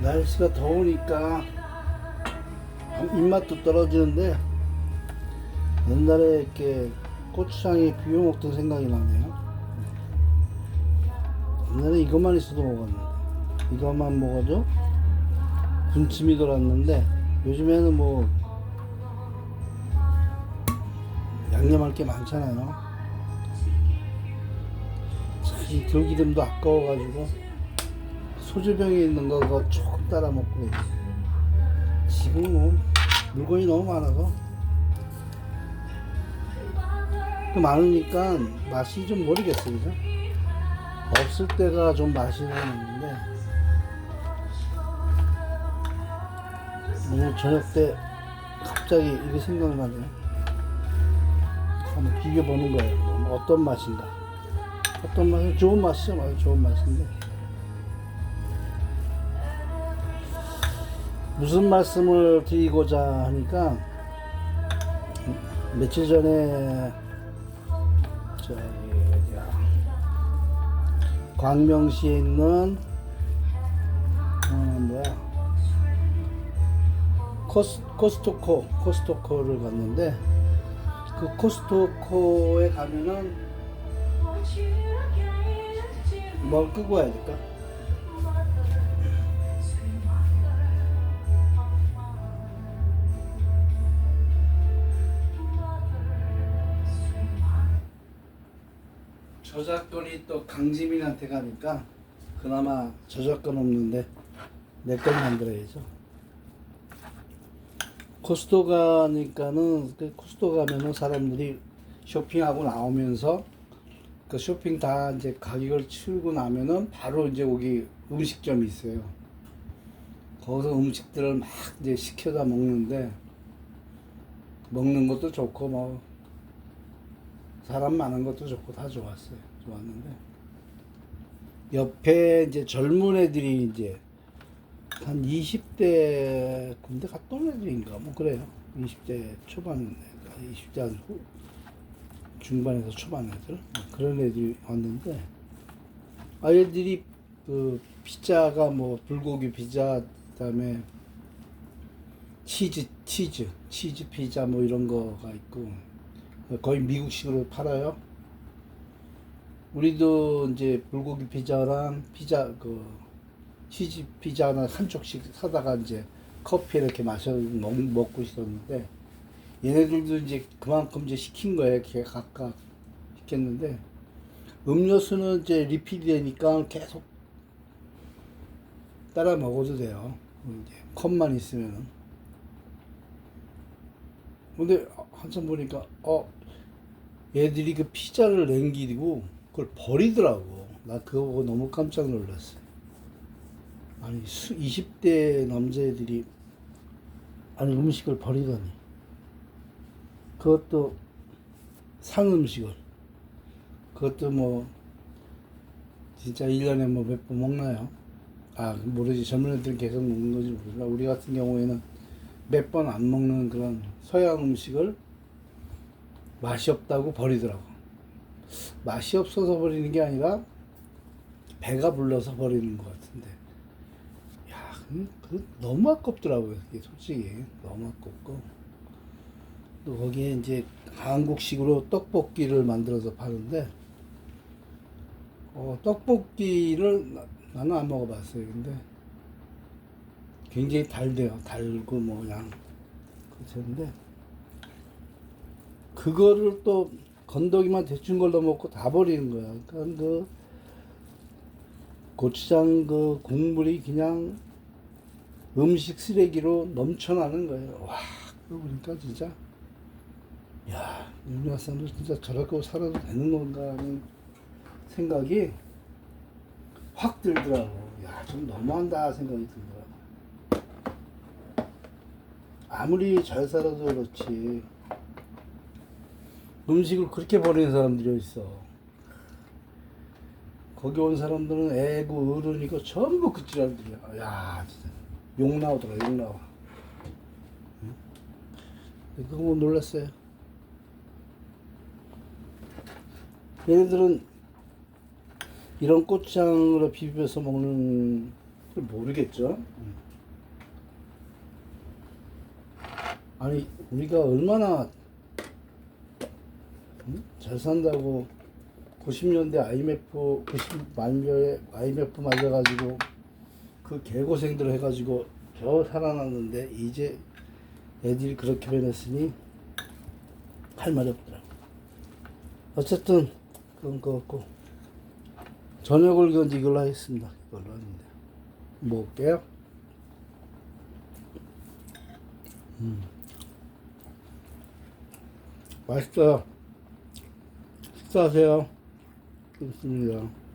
날씨가 더우니까 입맛도 떨어지는데 옛날에 이렇게 고추장에 비벼 먹던 생각이 나네요. 옛날에 이것만 있어도 먹었는데 이것만 먹어도 군침이 돌았는데 요즘에는 뭐 양념할 게 많잖아요. 참, 이 들기름도 아까워가지고 소주병에 있는 거 그거 조금 따라 먹고 그래. 지금 뭐 물건이 너무 많아서. 또 많으니까 맛이 좀 모르겠어요 그죠? 없을 때가 좀 맛이 나는데. 오늘 저녁 때 갑자기 이게 생각나네요 한번 비벼보는 거예요. 뭐 어떤 맛인가. 어떤 맛은 좋은 맛이죠. 좋은 맛인데 무슨 말씀을 드리고자 하니까 며칠 전에 저기 광명시에 있는 어 뭐야 코스, 코스토코 코스토코를 갔는데 그 코스토코에 가면은 뭘 끄고 와야 될까? 저작권이 또 강지민한테 가니까 그나마 저작권 없는데 내건 만들어야죠. 코스토 가니까는 그 코스토 가면은 사람들이 쇼핑하고 나오면서 그 쇼핑 다 이제 가격을 치우고 나면은 바로 이제 거기 음식점이 있어요. 거기서 음식들을 막 이제 시켜다 먹는데 먹는 것도 좋고 뭐 사람 많은 것도 좋고 다 좋았어요. 좋았는데 옆에 이제 젊은 애들이 이제 한 20대 군대 온 애들인가 뭐 그래요. 20대 초반 애들, 20대 한 후, 중반에서 초반 애들 뭐 그런 애들이 왔는데 아이들이 그 피자가 뭐 불고기 피자 그다음에 치즈 치즈 치즈 피자 뭐 이런 거가 있고 거의 미국식으로 팔아요. 우리도 이제 불고기 피자랑 피자 그 치즈 피자나 한 쪽씩 사다가 이제 커피 이렇게 마셔 먹, 먹고 있었는데 얘네들도 이제 그만큼 이제 시킨 거예요. 이렇게 각각 시켰는데 음료수는 이제 리필이 되니까 계속 따라 먹어도 돼요. 이제 컵만 있으면은. 근데 한참 보니까 어 얘들이 그 피자를 남기고 그걸 버리더라고. 나 그거 보고 너무 깜짝 놀랐어. 아니 수, 20대 남자애들이 아니 음식을 버리다니. 그것도 산 음식을. 그것도 뭐 진짜 1년에 뭐 몇 번 먹나요? 아 모르지 젊은 애들은 계속 먹는 건지 모르지만 우리 같은 경우에는 몇 번 안 먹는 그런 서양 음식을 맛이 없다고 버리더라고. 맛이 없어서 버리는 게 아니라 배가 불러서 버리는 것 같은데. 야, 그, 그 너무 아깝더라고요. 이게 솔직히 너무 아깝고. 또 거기에 이제 한국식으로 떡볶이를 만들어서 파는데, 어, 떡볶이를 나- 나는 안 먹어봤어요. 근데 굉장히 달대요. 달고 뭐 그냥 그렇는데 그거를 또 건더기만 대충 걸러 먹고 다 버리는 거야. 그러니까 그 고추장 그 국물이 그냥 음식 쓰레기로 넘쳐나는 거예요. 와, 그거 보니까 진짜 야, 우리나라 사람들 진짜 저렇게 살아도 되는 건가 하는 생각이 확 들더라고. 야, 좀 너무한다 생각이 들더라고. 아무리 잘 살아도 그렇지. 음식을 그렇게 버리는 사람들이 있어. 거기 온 사람들은 애고 어른이고 전부 그 지랄들이야. 야, 진짜. 욕 나오더라, 욕 나와. 응? 그거 뭐 놀랐어요. 얘네들은 이런 꽃장으로 비벼서 먹는 걸 모르겠죠. 아니, 우리가 얼마나 음? 잘 산다고 90년대 IMF 90 만료에 IMF 맞아가지고 그 개고생들 해가지고 겨우 살아났는데 이제 애들이 그렇게 변했으니 할 말이 없더라고. 어쨌든 그건 그렇고 저녁을 견지 이걸로 하겠습니다. 이걸로 하는데 먹을게요. 음. 맛있어요. 식사하세요. 좋습니다.